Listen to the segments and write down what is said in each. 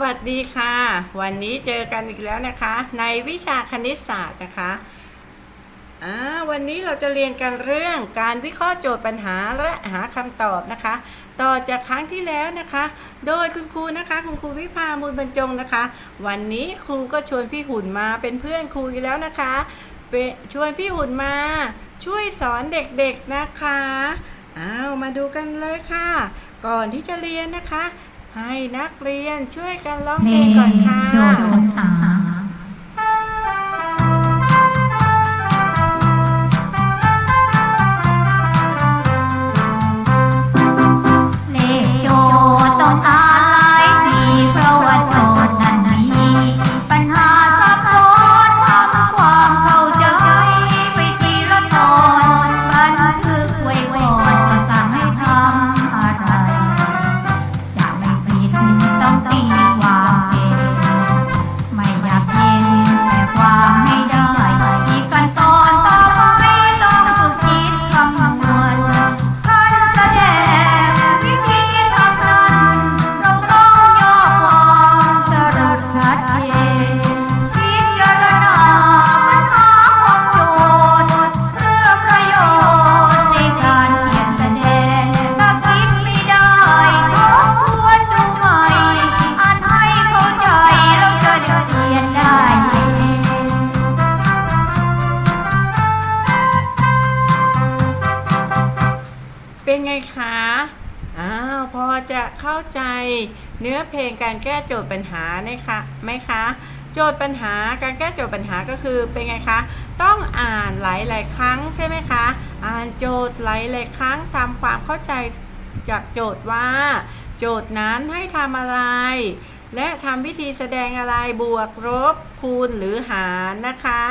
สวัสดีค่ะ วันนี้เจอกันอีกแล้วนะคะ ในวิชาคณิตศาสตร์นะคะอ่าวันนี้เราจะเรียนกันเรื่องการวิเคราะห์โจทย์ปัญหาและหาคำตอบนะคะ ต่อจากครั้งที่แล้วนะคะ โดยคุณครูนะคะ คุณครูวิภามูลบรรจงนะคะ วันนี้ครูก็ชวนพี่หุ่นมาเป็นเพื่อนครูอีกแล้วนะคะเปชวนพี่หุ่นมาช่วยสอนเด็กๆนะคะอ้าวมาดูกันเลยค่ะ ก่อนที่จะเรียนนะคะ ให้นักเรียนช่วยกันร้องเพลงก่อนค่ะ เป็นไงคะอ้าวพอจะเข้าใจเนื้อเพลงการแก้โจทย์ปัญหานี่ยค่ะไหมคะ โจทย์ปัญหาการแก้โจทย์ปัญหาก็คือเป็นไงคะ ต้องอ่านหลาย ๆ ครั้งใช่ไหมคะ อ่านโจทย์หลาย ๆ ครั้งทำความเข้าใจจากโจทย์ว่า โจทย์นั้นให้ทำอะไร และทำวิธีแสดงอะไรบวกลบคูณหรือหารนะคะ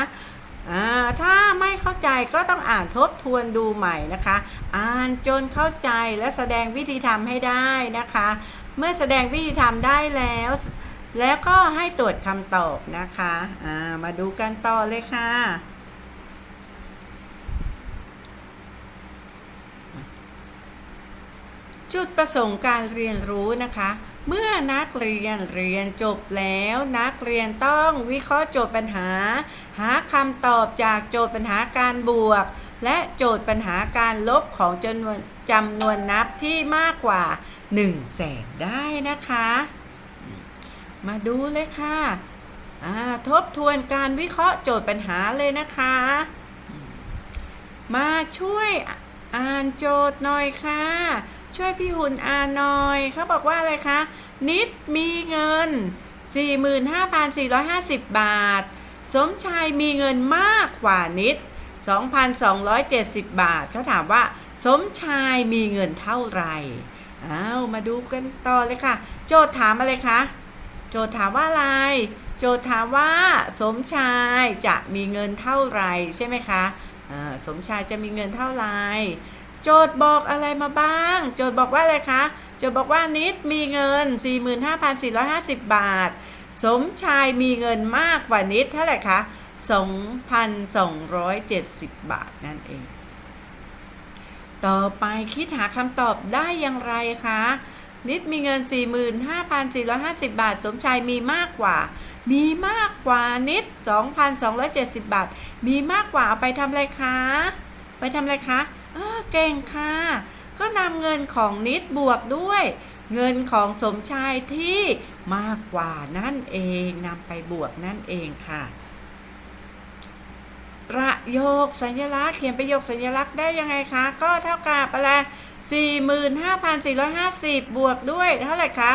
ถ้าไม่เข้าใจก็ต้องอ่านทบทวนดูใหม่นะคะ อ่านจนเข้าใจและแสดงวิธีทำให้ได้นะคะ เมื่อแสดงวิธีทำได้แล้ว แล้วก็ให้ตรวจคำตอบนะคะามาดูกันต่อเลยค่ะจุดประสงค์การเรียนรู้นะคะ เมื่อนักเรียนเรียนจบแล้ว นักเรียนต้องวิเคราะห์โจทย์ปัญหา หาคำตอบจากโจทย์ปัญหาการบวก และโจทย์ปัญหาการลบของจำนวนจำนวนนับที่มากกว่า1แสนได้นะคะ มาดูเลยค่ะทบทวนการวิเคราะห์โจทย์ปัญหาเลยนะคะ มาช่วยอ่านโจทย์หน่อยค่ะ ช่วยพี่หุ่นอ่านหน่อยเขาบอกว่าอะไรคะ นิดมีเงิน 45,450 บาท สมชายมีเงินมากกว่านิด 2,270 บาท เขาถามว่า สมชายมีเงินเท่าไหร่อ้าวมาดูกันต่อเลยค่ะ โจทย์ถามอะไรคะ โจทย์ถามว่าอะไร โจทย์ถามว่า สมชายจะมีเงินเท่าไหร่ใช่ไหมคะสมชายจะมีเงินเท่าไหร่ จทย์บอกอะไรมาบ้าง โจทย์บอกว่าอะไรคะโจทย์บอกว่านิดมีเงิน 45,450 บาท สมชายมีเงินมากกว่านิดเท่าไหร่คะ2,270 บาทนั่นเอง ต่อไปคิดหาคำตอบได้อย่างไรคะ นิดมีเงิน 45,450 บาท สมชายมีมากกว่า มีมากกว่านิด 2,270 บาท มีมากกว่าเอาไปทำอะไรคะ ไปทำอะไรคะ เก่งค่ะ ก็นำเงินของนิดบวกด้วย เงินของสมชายที่มากกว่านั่นเองนำไปบวกนั่นเองค่ะ ประโยคสัญลักษณ์เขียนประโยคสัญลักษณ์ได้ยังไงคะ ก็เท่ากับอะไร45,450 บวกด้วยเท่าไหร่คะ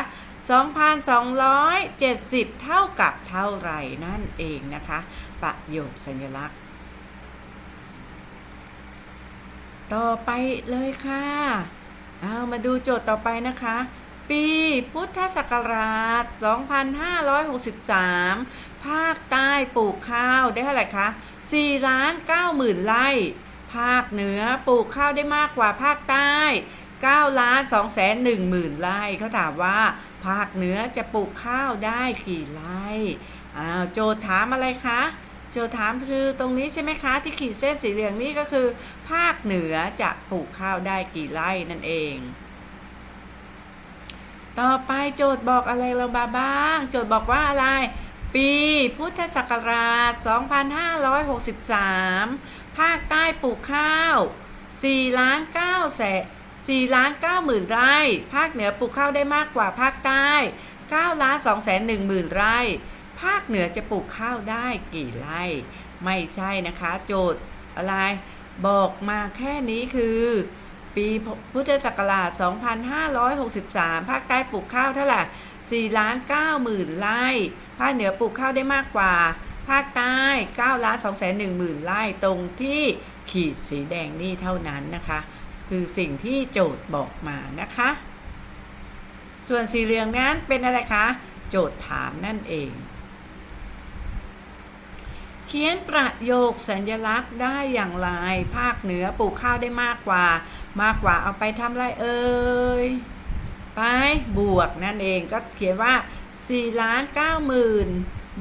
2,270 เท่ากับเท่าไหร่นั่นเองนะคะ ประโยคสัญลักษณ์ ต่อไปเลยค่ะเอามาดูโจทย์ต่อไปนะคะ ปีพุทธศักราช 2563 ภาคใต้ปลูกข้าวได้เท่าไหร่คะ4ล้าน9หมื่นไร่ ภาคเหนือปลูกข้าวได้มากกว่าภาคใต้9ล้าน2แสน1หมื่นไร่เขาถามว่า ภาคเหนือจะปลูกข้าวได้กี่ไร่อ้าวโจทย์ถามอะไรคะ โจทย์ถามคือตรงนี้ใช่ไหมคะที่ขีดเส้นสีเหลืองนี่ก็คือ ภาคเหนือจะปลูกข้าวได้กี่ไร่นั่นเอง ต่อไปโจทย์บอกอะไรเรามาบ้าง โจทย์บอกว่าอะไร ปีพุทธศักราช 2563 ภาคใต้ปลูกข้าว4ล้าน9แสน4ล้าน9หมื่นไร่ ภาคเหนือปลูกข้าวได้มากกว่าภาคใต้9ล้าน2แสน1หมื่นไร่ ภาคเหนือจะปลูกข้าวได้กี่ไร่ ไม่ใช่นะคะ โจทย์อะไร บอกมาแค่นี้คือ ปีพุทธศักราช 2563 ภาคใต้ปลูกข้าวเท่าไหร่4ล้าน9หมื่นไร่ ภาคเหนือปลูกข้าวได้มากกว่า ภาคใต้9ล้าน2แสน1หมื่นไร่ ตรงที่ขีดสีแดงนี่เท่านั้นนะคะ คือสิ่งที่โจทย์บอกมานะคะ ส่วนสีเหลืองนั้นเป็นอะไรคะ โจทย์ถามนั่นเอง ขียนประโยคสัญลักษณ์ได้อย่างไร ภาคเหนือปลูกข้าวได้มากกว่า มากกว่าเอาไปทำไรเอ่ย ไปบวกนั่นเองก็เขียนว่า4ล้าน9หมื่น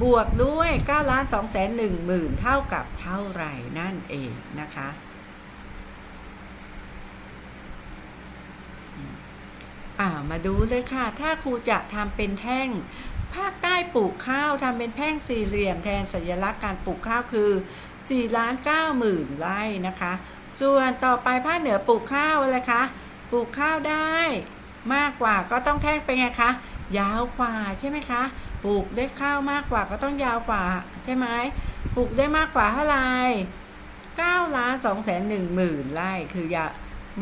บวกด้วย9ล้าน2แสน1หมื่นเท่ากับเท่าไหร่นั่นเองนะคะ อ่ามาดูเลยค่ะ ถ้าครูจะทำเป็นแท่ง ภาคใต้ปลูกข้าวทำเป็นแท่งสี่เหลี่ยมแทนสัญลักษณ์การปลูกข้าวคือ4ล้าน9หมื่นไร่นะคะ ส่วนต่อไปภาคเหนือปลูกข้าวอะไรคะ ปลูกข้าวได้มากกว่าก็ต้องแท่งเป็นไงคะ ยาวกว่าใช่ไหมคะ ปลูกได้ข้าวมากกว่าก็ต้องยาวกว่าใช่ไหมปลูกได้มากกว่าเท่าไหร่9ล้าน2แสน1หมื่นไร่คือยา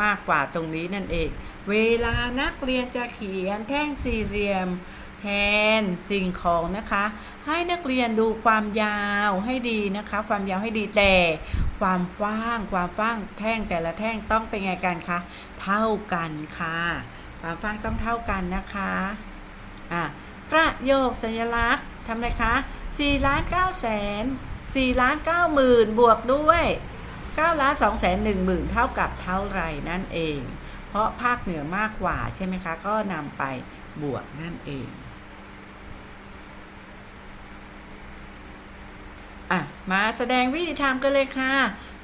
มากกว่าตรงนี้นั่นเอง เวลานักเรียนจะเขียนแท่งสี่เหลี่ยม แทนสิ่งของนะคะ ให้นักเรียนดูความยาวให้ดีนะคะ ความยาวให้ดีแต่ความกว้าง ความกว้างแท่งแต่ละแท่งต้องเป็นไงกันคะเท่ากันค่ะ ความกว้างต้องเท่ากันนะคะอะประโยคสัญลักษณ์ทำไรคะ4ล้าน9แสน4ล้าน9หมื่นบวกด้วย9ล้าน2แสน1หมื่นเท่ากับเท่าไรนั่นเอง เพราะภาคเหนือมากกว่าใช่ไหมคะ ก็นำไปบวกนั่นเอง อะ มาแสดงวิธีทำกันเลยค่ะ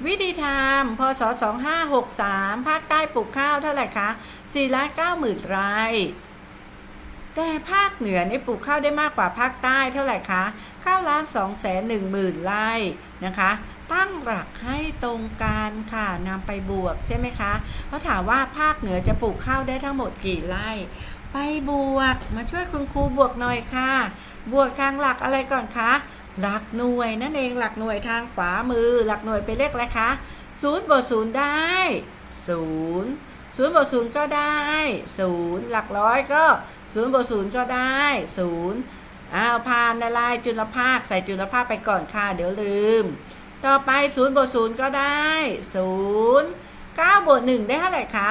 วิธีทำพศ 2563 ภาคใต้ปลูกข้าวเท่าไหร่คะ4ล้าน9หมื่นไร่แต่ภาคเหนือนี่ปลูกข้าวได้มากกว่าภาคใต้เท่าไหร่คะ9ล้าน2แสน1หมื่นไร่นะคะ ตั้งหลักให้ตรงกันค่ะนำไปบวกใช่ไหมคะเขาถามว่าภาคเหนือจะปลูกข้าวได้ทั้งหมดกี่ไร่ ไปบวกมาช่วยคุณครูบวกหน่อยค่ะ บวกทางหลักอะไรก่อนคะ หลักหน่วยนั่นเองหลักหน่วยทางขวามือ หลักหน่วยเป็นเลขอะไรคะศูนย์บวกศูนย์ได้ศูนย์ศูนย์บวกศูนย์ก็ได้ศูนย์หลักร้อยก็ศูนย์บวกศูนย์ก็ได้ศูนย์อ้าวผ่านอะไรจุลภาคใส่จุลภาคไปก่อนค่ะ เดี๋ยวลืม ต่อไปศูนย์บวกศูนย์ก็ได้ศูนย์เก้าบวกหนึ่งได้เท่าไหร่คะ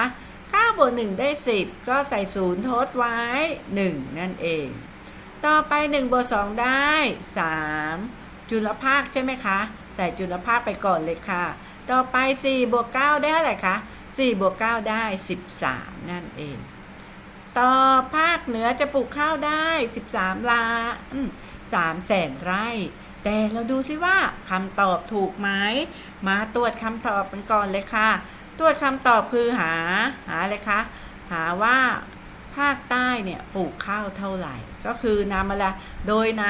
เก้าบวกหนึ่งได้สิบก็ใส่ศูนย์ทดไว้หนึ่งนั่นเอง ต่อไป1บวก2ได้ 3 จุลภาคใช่ไหมคะ ใส่จุลภาคไปก่อนเลยค่ะ ต่อไป4บวก9ได้เท่าไหร่คะ4บวก9ได้ 13 นั่นเอง ต่อภาคเหนือจะปลูกข้าวได้ 13ล้าน3แสนไร่ แต่เราดูซิว่าคำตอบถูกไหม มาตรวจคำตอบกันก่อนเลยค่ะ ตรวจคำตอบคือหา หาอะไรคะ หาว่า ภาคใต้เนี่ยปลูกข้าวเท่าไหร่ ก็คือนำมาละโดยน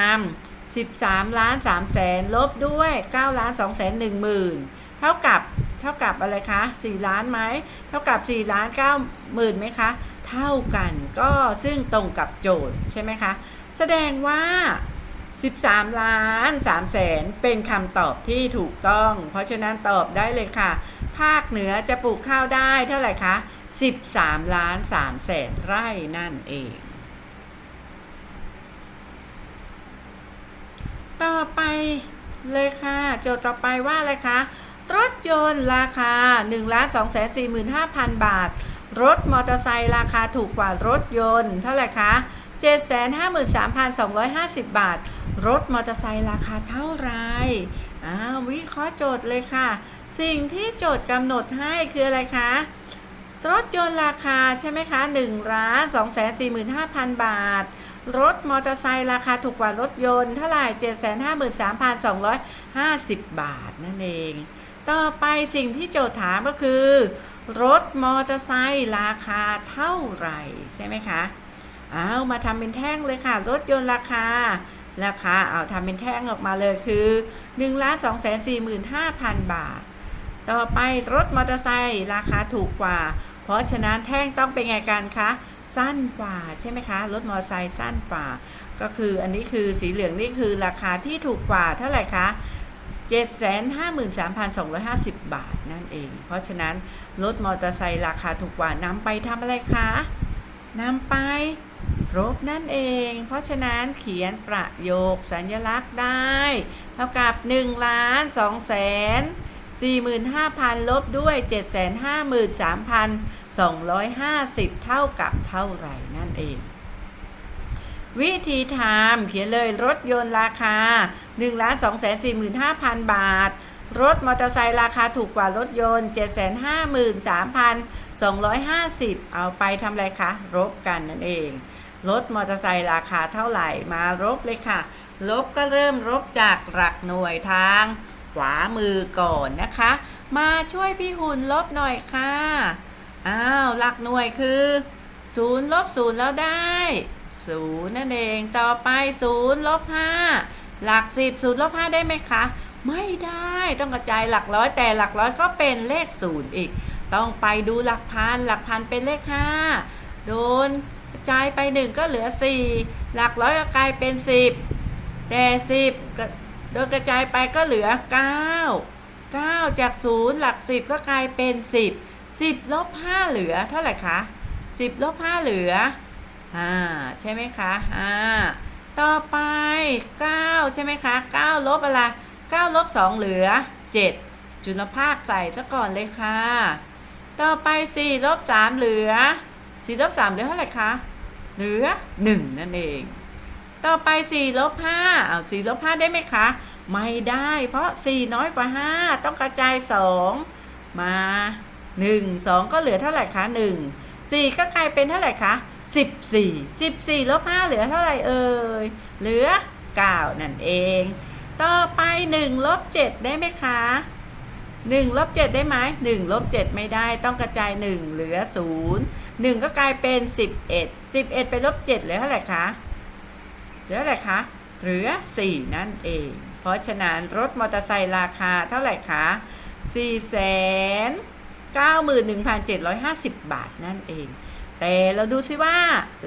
ำ13 ล้าน3แสนลบด้วย9ล้าน2แสน1หมื่นเท่ากับเท่ากับอะไรคะ4ล้านไหมเท่ากับ4ล้าน9หมื่นไหมคะเท่ากันก็ซึ่งตรงกับโจทย์ใช่ไหมคะ แสดงว่า 13 ล้าน3แสนเป็นคำตอบที่ถูกต้อง เพราะฉะนั้นตอบได้เลยค่ะ ภาคเหนือจะปลูกข้าวได้เท่าไหร่คะ 13 ล้าน3แสนไร่นั่นเอง ต่อไปเลยค่ะ โจทย์ต่อไปว่าอะไรคะ รถยนต์ราคา1ล้าน2 4 5 0 0 0 บาท รถมอเตอร์ไซค์ราคาถูกกว่ารถยนต์ เท่าไหร่คะ753,250 บาท รถมอเตอร์ไซค์ราคาเท่าไหรอ้าววิเคราะห์โจทย์เลยค่ะ สิ่งที่โจทย์กำหนดให้คืออะไรคะ รถยนต์ราคาใช่ไหมคะ1ล้าน2 4 5 0 0 0 บาท รถมอเตอร์ไซค์ราคาถูกกว่ารถยนต์เท่าไหร่ 753,250 บาทนั่นเอง ต่อไปสิ่งที่โจทย์ถามก็คือ รถมอเตอร์ไซค์ราคาเท่าไหร่ใช่ไหมคะ เอามาทำเป็นแท่งเลยค่ะ รถยนต์ราคาราคาเอาทำเป็นแท่งออกมาเลยคือ1 2 4 5 0 0 0 บาท ต่อไปรถมอเตอร์ไซค์ราคาถูกกว่า เพราะฉะนั้นแท่งต้องเป็นไงกันคะสั้นกว่าใช่ไหมคะรถมอเตอร์ไซค์สั้นกว่า ก็คืออันนี้คือสีเหลืองนี่คือราคาที่ถูกกว่าเท่าไหร่คะ753,250 บาทนั่นเอง เพราะฉะนั้นรถมอเตอร์ไซค์ราคาถูกกว่านำไปทำอะไรคะนำไปรบนั่นเอง เพราะฉะนั้นเขียนประโยคสัญลักษณ์ได้ เท่ากับ1ล้าน2แสน 45,000 ลบด้วย 753,250 เท่ากับเท่าไหร่นั่นเอง วิธีทำเขียนเลยรถยนต์ราคา 1,245,000 บาท รถมอเตอร์ไซค์ราคาถูกกว่ารถยนต์ 753,250 เอาไปทำอะไรคะ รบกันนั่นเอง รถมอเตอร์ไซค์ราคาเท่าไหร่มารบเลยค่ะ ลบก็เริ่มลบจากหลักหน่วยทาง ขวามือก่อนนะคะ มาช่วยพี่หุ่นลบหน่อยค่ะอ้าวหลักหน่วยคือ0ลบ0แล้วได้0นั่นเองต่อไป0ลบ5หลัก10 0ลบ5ได้ไหมคะ ไม่ได้ต้องกระจายหลักร้อยแต่หลักร้อยก็เป็นเลข0อีก ต้องไปดูหลักพันหลักพันเป็นเลข5โดนกระจายไป1ก็เหลือ4หลักร้อยก็กลายเป็น10แต่10ก็ โดนกระจายไปก็เหลือ 9 9 จาก 0 หลัก 10 ก็กลายเป็น 10 10ลบ5เหลือเท่าไหร่คะ10ลบ5เหลืออ่าใช่ไหมคะอ่าต่อไป 9 ใช่ไหมคะ9ลบอะไร9ลบ2เหลือ 7 จุลภาคใส่ซะก่อนเลยค่ะ ต่อไป4ลบ3เหลือ4ลบ3เหลือเท่าไหร่คะเหลือ 1 นั่นเอง ต่อไป4ลบ5เอา4ลบ5ได้ไหมคะ ไม่ได้เพราะ 4 น้อยกว่า 5 ต้องกระจาย 2 มา 1 2 ก็เหลือเท่าไหร่คะ 1 4 ก็กลายเป็นเท่าไหร่คะ14 14ลบ5เหลือเท่าไหร่เอ่ย เหลือ 9 นั่นเอง ต่อไป1ลบ7ได้ไหมคะ1ลบ7ได้ไหม1ลบ7ไม่ได้ต้องกระจาย 1 เหลือ 0 1 ก็กลายเป็น 11 11 ไปลบ7เหลือเท่าไหร่คะ เหลือเท่าไหร่คะเหลือ 4 นั่นเอง เพราะฉะนั้นรถมอเตอร์ไซค์ราคาเท่าไหร่คะ4 9 1 7 5 0 บาทนั่นเอง แต่เราดูซิว่า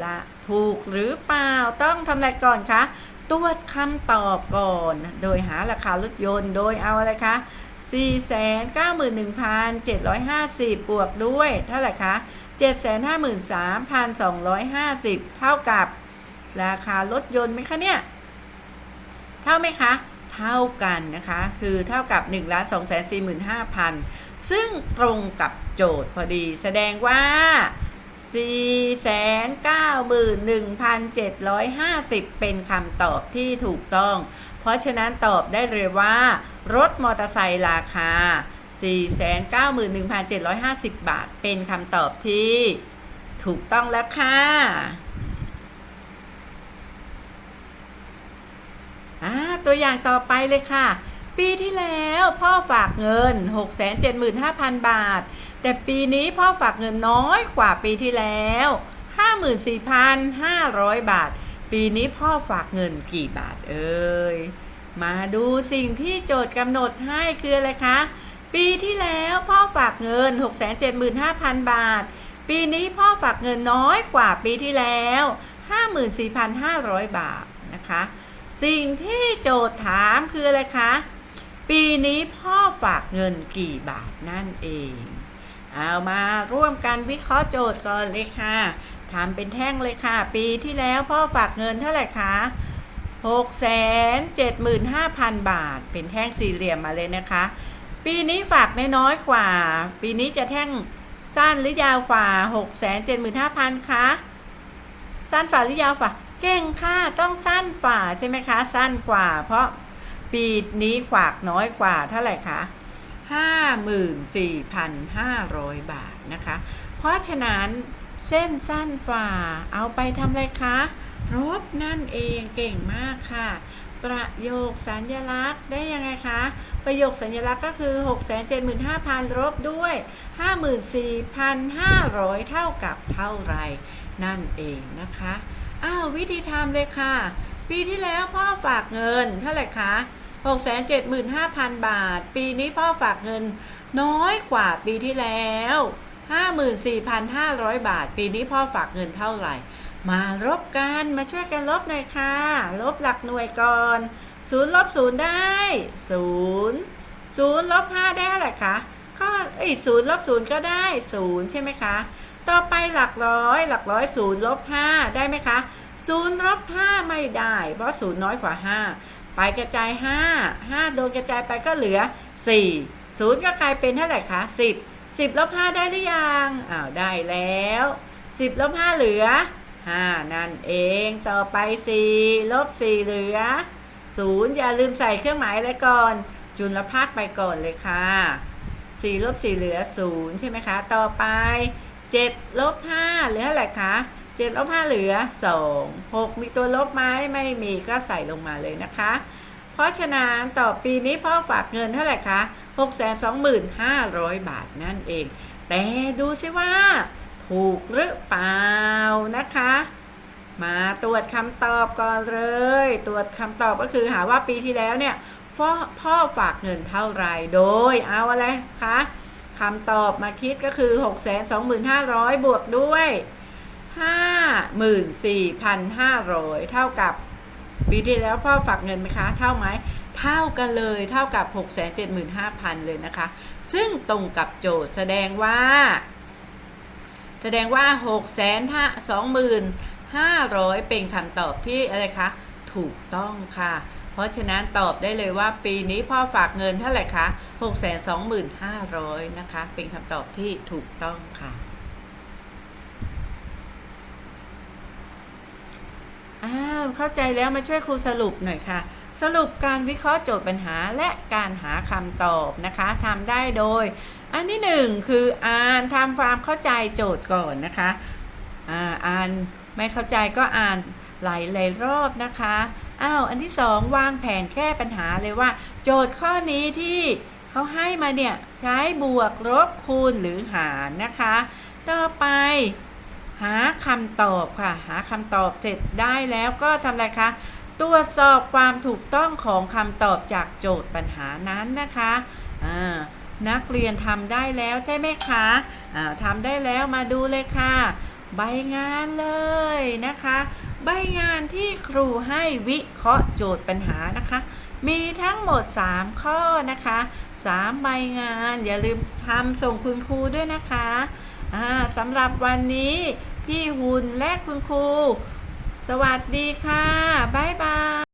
ละถูกหรือเปล่าต้องทำอะไรก่อนคะตรวจคำตอบก่อน โดยหาราคารถยนต์โดยเอาอะไรคะ491,750 บวกด้วย เท่าไหร่คะ753,250 เท่ากับ ราคารถยนต์ไหมคะเนี่ย เท่าไหมคะ เท่ากันนะคะ คือเท่ากับ1 2 4 5 0 0 0ซึ่งตรงกับโจทย์พอดี แสดงว่า 491,750 เป็นคำตอบที่ถูกต้อง เพราะฉะนั้นตอบได้เลยว่า รถมอเตอร์ไซค์ราคา 491,750 บาท เป็นคำตอบที่ถูกต้องแล้วค่ะ อ่าตัวอย่างต่อไปเลยค่ะ ปีที่แล้วพ่อฝากเงิน 675,000 บาท แต่ปีนี้พ่อฝากเงินน้อยกว่าปีที่แล้ว 54,500 บาท ปีนี้พ่อฝากเงินกี่บาทเอ่ยมาดูสิ่งที่โจทย์กำหนดให้คืออะไรคะ ปีที่แล้วพ่อฝากเงิน 675,000 บาท ปีนี้พ่อฝากเงินน้อยกว่าปีที่แล้ว 54,500 บาทนะคะ สิ่งที่โจทย์ถามคืออะไรคะ ปีนี้พ่อฝากเงินกี่บาทนั่นเอง เอามาร่วมกันวิเคราะห์โจทย์ก่อนเลยค่ะทำเป็นแท่งเลยค่ะ ปีที่แล้วพ่อฝากเงินเท่าไหร่คะ675,000 บาท เป็นแท่งสี่เหลี่ยมมาเลยนะคะ ปีนี้ฝากน้อยกว่า ปีนี้จะแท่งสั้นหรือยาวกว่า 675,000คะสั้นฝ่าหรือยาวฝ่า เก่งค่ะต้องสั้นฝ่าใช่ไหมคะ สั้นกว่า เพราะปีนี้ฝากน้อยกว่าเท่าไหร่คะ54,500 บาทนะคะ เพราะฉะนั้นเส้นสั้นฝ่าเอาไปทำอะไรคะรบนั่นเองเก่งมากค่ะ ประโยคสัญลักษณ์ได้ยังไงคะ ประโยคสัญลักษณ์ก็คือ 675,000ลบด้วย 54,500 เท่ากับเท่าไรนั่นเองนะคะ อ้าววิธีทำเลยค่ะ ปีที่แล้วพ่อฝากเงินเท่าไหร่คะ675,000 บาท ปีนี้พ่อฝากเงินน้อยกว่าปีที่แล้ว 54,500 บาท ปีนี้พ่อฝากเงินเท่าไหร่ มาลบกันมาช่วยกันลบหน่อยค่ะ ลบหลักหน่วยก่อน0ลบ0ได้0 0ลบ5ได้เท่าไหร่คะก็เอ้ย0ลบ0ก็ได้0ใช่ไหมคะ ต่อไปหลักร้อย หลักร้อย0ลบ5ได้ไหมคะ0ลบ5ไม่ได้ เพราะ0น้อยกว่า5ไปกระจาย5 5โดนกระจายไปก็เหลือ4 0ก็กลายเป็นเท่าไหร่คะ10 10ลบ5ได้หรือยังอ้าวได้แล้ว10ลบ5เหลือ5นั่นเองต่อไป4ลบ4เหลือ0อย่าลืมใส่เครื่องหมายอะไรก่อน จุลภาคไปก่อนเลยค่ะ4ลบ4เหลือ0ใช่ไหมคะ ต่อไป 7ลบ5เหลืออะไรคะ7ลบ5เหลือ 2 6 มีตัวลบไหมไม่มีก็ใส่ลงมาเลยนะคะ เพราะฉะนั้นต่อปีนี้พ่อฝากเงินเท่าไหร่คะ625,500 บาทนั่นเอง แต่ดูสิว่า ถูกหรือเปล่านะคะ มาตรวจคำตอบก่อนเลย ตรวจคำตอบก็คือหาว่าปีที่แล้วเนี่ยพ่อพ่อฝากเงินเท่าไหร่โดยเอาอะไรคะ คำตอบมาคิดก็คือ 625,000 บวกด้วย 54,500 เท่ากับปีที่แล้วพ่อฝากเงินไหมคะ เท่าไหม เท่ากันเลย เท่ากับ 675,000 เลยนะคะ ซึ่งตรงกับโจทย์แสดงว่า แสดงว่า 6 2 500เป็นคำตอบที่อะไรคะ ถูกต้องค่ะ ราะฉะนั้นตอบได้เลยว่าปีนี้พ่อฝากเงินเท่าไหร่คะ 625,000 นะคะ เป็นคำตอบที่ถูกต้องค่ะอ้าวเข้าใจแล้วมาช่วยครูสรุปหน่อยค่ะ สรุปการวิเคราะห์โจทย์ปัญหาและการหาคำตอบนะคะทำได้โดย อันที่หนึ่งคืออ่านทำความเข้าใจโจทย์ก่อนนะคะอ่าอ่านไม่เข้าใจก็อ่านหลายหลายรอบนะคะ อ้าวอันที่สองวางแผนแก้ปัญหาเลยว่า โจทย์ข้อนี้ที่เขาให้มาเนี่ยใช้บวกลบคูณหรือหารนะคะ ต่อไปหาคำตอบค่ะ หาคำตอบเสร็จได้แล้วก็ทำอะไรคะตรวจสอบความถูกต้องของคำตอบจากโจทย์ปัญหานั้นนะคะอ่านักเรียนทำได้แล้วใช่ไหมคะอ่าทำได้แล้วมาดูเลยค่ะ ใบงานเลยนะคะ ใบงานที่ครูให้วิเคราะห์โจทย์ปัญหานะคะ มีทั้งหมด 3 ข้อนะคะ 3 ใบงานอย่าลืมทำส่งคุณครูด้วยนะคะสำหรับวันนี้พี่หุ่นและคุณครู สวัสดีค่ะ บ๊ายบาย